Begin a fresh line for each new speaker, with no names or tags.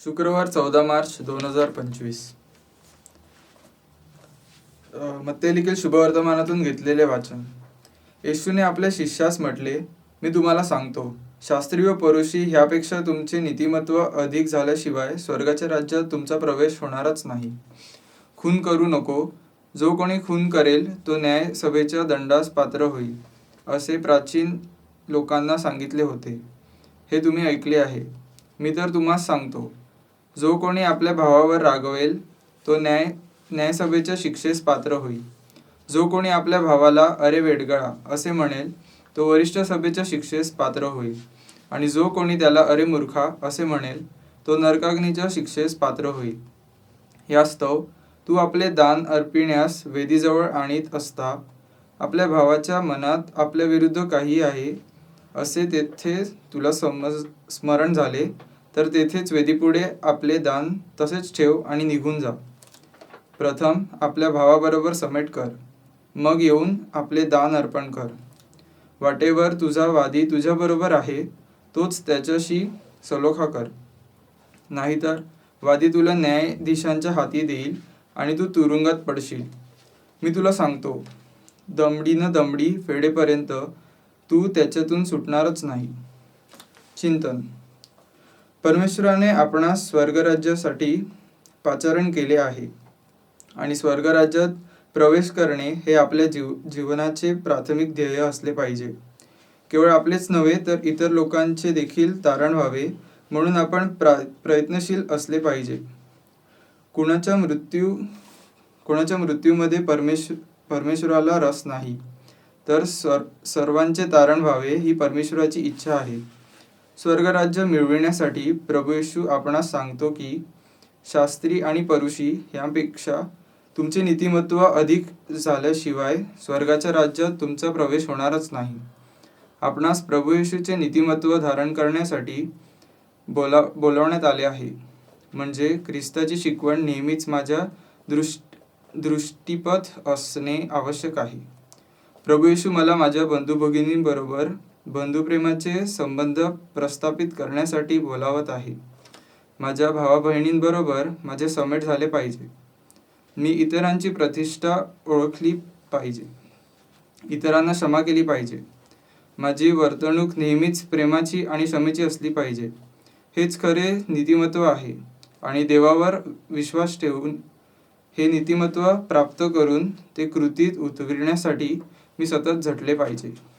शुक्रवार चौदा मार्च दोन हजार पंचवीस. मत्तेलिखील शुभवर्तमानातून घेतलेले वाचन. येशूने आपल्या शिष्यास म्हटले मी तुम्हाला सांगतो शास्त्री व परुषी ह्यापेक्षा तुमचे नीतिमत्व अधिक झाल्याशिवाय स्वर्गाच्या राज्यात तुमचा प्रवेश होणारच नाही. खून करू नको. जो कोणी खून करेल तो न्याय सभेच्या दंडास पात्र होईल असे प्राचीन लोकांना सांगितले होते. हे तुम्ही ऐकले आहे. मी तर तुम्हास सांगतो जो कोणी आपल्या भावावर रागवेल तो न्याय न्यायसभेच्या शिक्षेस पात्र होईल. जो कोणी आपल्या भावाला अरे वेडगळा असे म्हणेल तो वरिष्ठ सभेच्या शिक्षेस पात्र होईल. आणि जो कोणी त्याला अरे मूर्खा असे म्हणेल तो नरकाग्नीच्या शिक्षेस पात्र होईल. यास्तव तू आपले दान अर्पिण्यास वेदीजवळ आणीत असता. आपल्या भावाच्या मनात आपल्या विरुद्ध काही आहे असे तेथे तुला समज स्मरण झाले तर तेथेच वेदीपुढे आपले दान तसेच ठेव आणि निघून जा. प्रथम आपल्या भावाबरोबर समेट कर. मग येऊन आपले दान अर्पण कर. वाटेवर तुझा वादी तुझ्याबरोबर आहे तोच त्याच्याशी सलोखा कर. नाहीतर वादी तुला न्यायाधीशांच्या हाती देईल आणि तू तुरुंगात पडशील. मी तुला सांगतो दमडीनं दमडी फेडेपर्यंत तू त्याच्यातून सुटणारच नाही. चिंतन. परमेश्वराने आपणास स्वर्गराज्यासाठी पाचारण केले आहे आणि स्वर्गराज्यात प्रवेश करणे हे आपल्या जीव जीवनाचे प्राथमिक ध्येय असले पाहिजे. केवळ आपलेच नव्हे तर इतर लोकांचे देखील तारण व्हावे म्हणून आपण प्रा प्रयत्नशील असले पाहिजे. कुणाच्या मृत्यू कुणाच्या मृत्यूमध्ये परमेश्वर परमेश्वराला रस नाही तर सर सर्वांचे तारण व्हावे ही परमेश्वराची इच्छा आहे. स्वर्गराज्य मिळविण्यासाठी प्रभू येशू आपणास सांगतो की शास्त्री आणि परुषी यांपेक्षा तुमचे नीतिमत्व अधिक झाल्याशिवाय स्वर्गाच्या राज्यात तुमचा प्रवेश होणारच नाही. आपणास प्रभू येशूचे नीतिमत्व धारण करण्यासाठी बोला बोलावण्यात आले आहे. म्हणजे ख्रिस्ताची शिकवण नेहमीच माझ्या दृष्ट दृष्टीपथ असणे आवश्यक आहे. प्रभू येशू मला माझ्या बंधू भगिनींबरोबर बंधुप्रेमाचे संबंध प्रस्थापित करण्यासाठी बोलावत आहे. माझ्या भावा बहिणींबरोबर माझे समेट झाले पाहिजे. मी इतरांची प्रतिष्ठा ओळखली पाहिजे. इतरांना क्षमा केली पाहिजे. माझी वर्तणूक नेहमीच प्रेमाची आणि क्षमेची असली पाहिजे. हेच खरे नीतिमत्व आहे आणि देवावर विश्वास ठेवून हे नीतिमत्व प्राप्त करून ते कृतीत उतरविण्यासाठी मी सतत झटले पाहिजे.